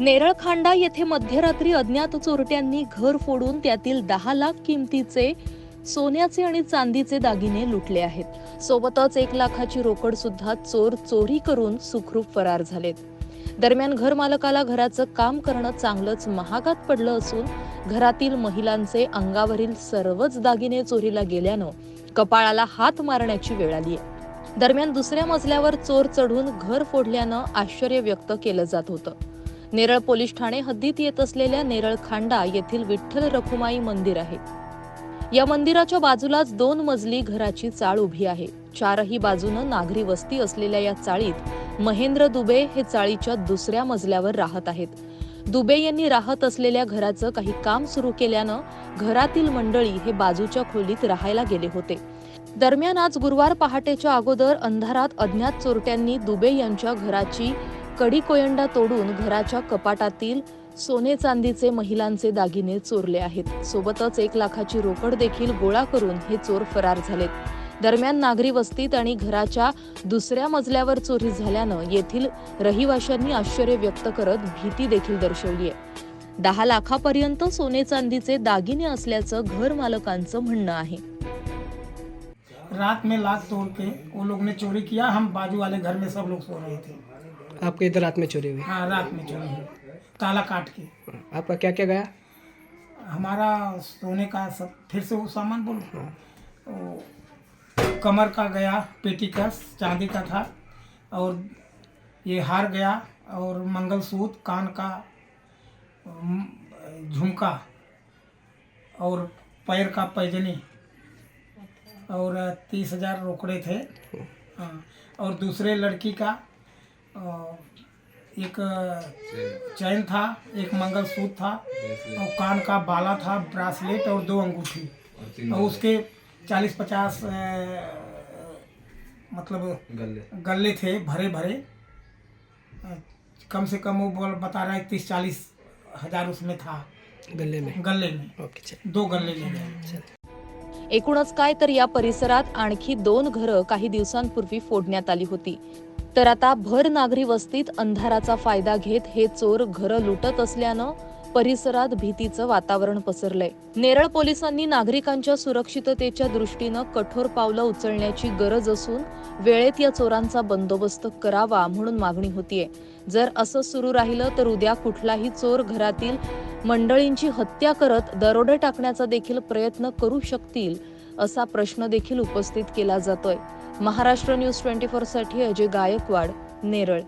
नेरळखांडा येथे मध्यरात्री अज्ञात चोरट्यांनी घर फोडून त्यातील दहा लाख किमतीचे सोन्याचे आणि चांदीचे दागिने लुटले आहेत. सोबतच एक लाखाची रोकड सुद्धा चोर चोरी करून सुखरूप फरार झालेत. दरम्यान घर मालकाला घराचं काम करणं चांगलंच महागात पडलं असून घरातील महिलांचे अंगावरील सर्वच दागिने चोरीला गेल्यानं कपाळाला हात मारण्याची वेळ आली आहे. दरम्यान दुसऱ्या मजल्यावर चोर चढून घर फोडल्यानं आश्चर्य व्यक्त केलं जात होतं. नेरळ पोलीस ठाणे हद्दीत येत असलेल्या नेरळ खांडा येथील विठ्ठल रखुमाई मंदिर आहे. या मंदिराच्या बाजूलाच दोन मजली घराची चाळ उभी आहे. चारही बाजूनं नागरी वस्ती असलेल्या या चाळीत महेंद्र दुबे हे चाळीच्या दुसऱ्या मजल्यावर राहत आहेत. दुबे यांनी राहत असलेल्या घराचं काही काम सुरू केल्यानं घरातील मंडळी हे बाजूच्या खोलीत राहायला गेले होते. दरम्यान आज गुरुवार पहाटेच्या अगोदर अंधारात अज्ञात चोरट्यांनी दुबे यांच्या घराची कडी कोयंडा तोडून घराच्या कपाटातील सोने चांदीचे महिलांचे दागिने चोरले आहेत. सोबतच एक लाखाची रोकड देखील गोळा करून हे चोर फरार झालेत. दरम्यान नागरी वस्तीत आणि घराच्या दुसऱ्या मजल्यावर चोरी झाल्यानं येथील रहिवाशांनी आश्चर्य व्यक्त करत भीती देखील दर्शवली आहे दहा लाखापर्यंत सोने चांदीचे दागिने असल्याचं घर मालकांचं म्हणणं आहे. रात में लाख तोड़ के वो लोग ने चोरी किया हम बाजू वाले घर में सब लोग सो रहे थे। आपके इधर रात में चोरी हुई? हाँ रात में चोरी हुई। ताला काट के। आपका क्या क्या गया? हमारा सोने का सब फिर से वो सामान बोलो। वो कमर का गया पेटी का चांदी का था और ये हार गया और मंगलसूत्र कान का झुमका और पैर का पैजनी और तीस हज़ार रोकड़े थे। हाँ और दूसरे लड़की का एक चैन था एक मंगलसूत्र था और कान का बाला था ब्रासलेट और दो अंगूठी। और उसके चालीस पचास मतलब गले। गले थे भरे भरे। कम से कम वो बोल बता रहा है तीस चालीस हजार उसमें था। गले में? गले में। ओके चल। दो गले ले गए। एकूणच काय तर या परिसरात आणखी दोन घरं काही दिवसांपूर्वी फोडण्यात आली होती. तर आता भर नागरी वस्तीत अंधाराचा फायदा घेत हे चोर घरं लुटत असल्यानं परिसरात भीतीचं वातावरण पसरलंय. नेरळ पोलिसांनी नागरिकांच्या सुरक्षिततेच्या दृष्टीनं कठोर पावलं उचलण्याची गरज असून वेळेत या चोरांचा बंदोबस्त करावा म्हणून मागणी होतीये. जर असं सुरू राहिलं तर उद्या कुठलाही चोर घरातील मंडळींची हत्या करत दरोडे टाकण्याचा देखील प्रयत्न करू शकतील असा प्रश्न देखील उपस्थित केला जातोय. महाराष्ट्र न्यूज ट्वेंटी फोरसाठी अजय गायकवाड नेरळ.